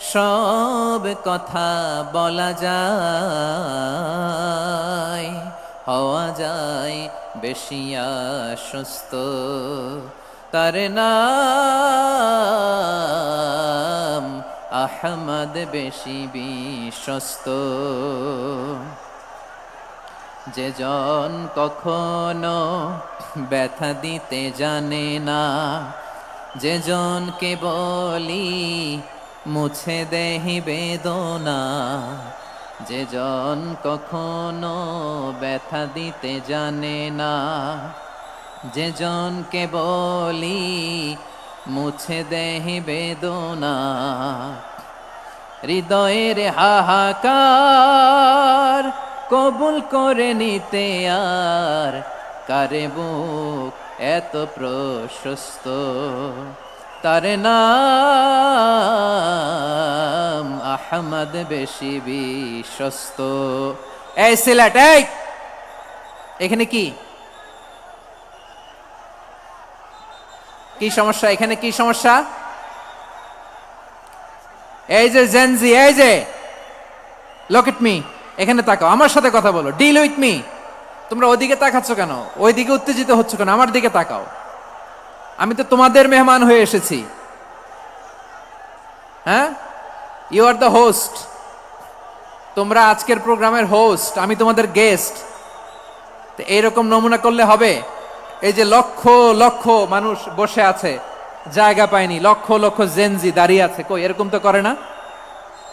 সব কথা বলা যায়, হওয়া যায় বেশি আশ্বস্ত। তার নাম আহমদ বেশি বিশ্বস্ত। যে জন কখনো ব্যথা দিতে জানে না, যে জনকে বলি মুছে দেহি বেদনা। যে জন কখনো ব্যথা দিতে জানে না। যে জনকে বলি মুছে দেহি বেদনা। হৃদয়ের হাহাকার কবুল করে নিতে আর কারে বুক এত প্রশস্ত? তার নাম আহমদ বেশি বিশ্বস্ত। এই সিলেট, এই! এখানে কি? কি সমস্যা? এখানে কি সমস্যা? এই যে জেনজি এই যে! লোক ইট মি এখানে তাকাও, আমার সাথে কথা বলো ডিল উইথ মি তোমরা ওদিকে তাকাচ্ছ কেন? ওইদিকে উত্তেজিত হচ্ছ কেন? আমার দিকে তাকাও। আমি তো তোমাদের মেহমান হয়ে এসেছি। হ্যাঁ? ইউ আর দ্য হোস্ট তোমরা আজকের প্রোগ্রামের হোস্ট আমি তোমাদের গেস্ট তো এইরকম নমুনা করলে হবে, এই যে লক্ষ লক্ষ মানুষ বসে আছে, জায়গা পায়নি, লক্ষ লক্ষ জেনজি দাঁড়িয়ে আছে, কই, এরকম তো করে না?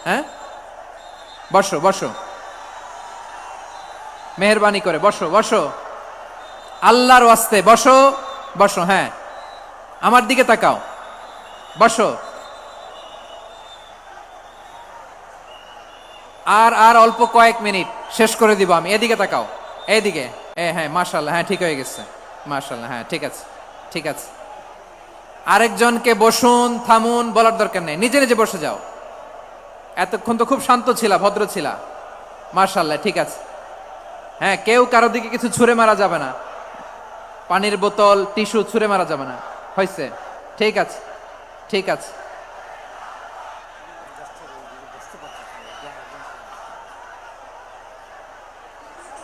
হ্যাঁ? বসো বসো। মেহরবানি করে, বসো বসো। আল্লাহর ওয়াস্তে, বসো বসো হ্যাঁ। আমার দিকে তাকাও। বসো। আর আর অল্প কয়েক মিনিট। শেষ করে দিব আমি। এদিকে তাকাও। এদিকে এ হ্যাঁ মাশাল্লাহ হ্যাঁ ঠিক হয়ে গেছে। মাশাল্লাহ হ্যাঁ ঠিক আছে ঠিক আছে। আরেকজনকে বসুন, থামুন, বলার দরকার নেই। নিজে নিজে বসে যাও। এতক্ষণ তো খুব শান্ত ছিলা, ভদ্র ছিলা। মার্শাল্লাহ ঠিক আছে। হ্যাঁ কেউ কারও দিকে কিছু ছুঁড়ে মারা যাবে না। পানির বোতল, টিস্যু ছুঁড়ে মারা যাবে না। হয়েছে ঠিক আছে ঠিক আছে।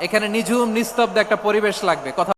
এখানে নিঝুম নিস্তব্ধ একটা পরিবেশ লাগবে। কথা